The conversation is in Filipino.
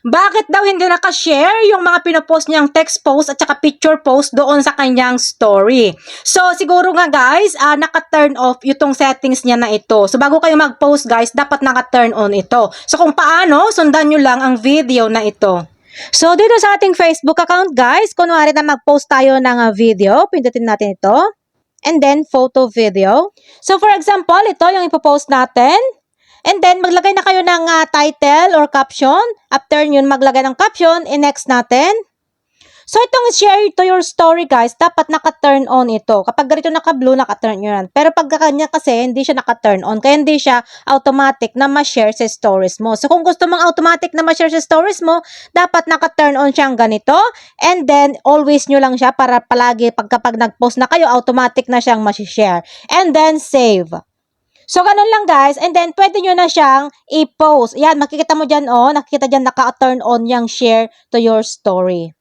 Bakit daw hindi nakashare yung mga pinopost niyang text post at saka picture post doon sa kanyang story? So, siguro nga guys, ah, naka-turn off itong settings niya na ito. So, bago kayo mag-post guys, dapat naka-turn on ito. So, kung paano, sundan nyo lang ang video na ito. So, dito sa ating Facebook account guys, kunwari na mag-post tayo ng ah, video, pindutin natin ito. And then, photo video. So, for example, ito yung ipopost natin. And then, maglagay na kayo ng ah, title or caption. After yun, maglagay ng caption, i-next natin. So, itong share to your story, guys, dapat naka-turn on ito. Kapag ganito naka-blue, naka-turn yun. Pero pag kanya kasi, hindi siya naka-turn on. Kaya hindi siya automatic na ma-share sa stories mo. So, kung gusto mong automatic na ma-share sa stories mo, dapat naka-turn on siyang ganito. And then, always nyo lang siya para palagi pag kapag nag-post na kayo, automatic na siyang ma-share. And then, save. So, ganun lang guys. And then, pwede nyo na siyang i-post. Yan, makikita mo dyan, oh. Nakikita dyan, naka-turn on yung share to your story.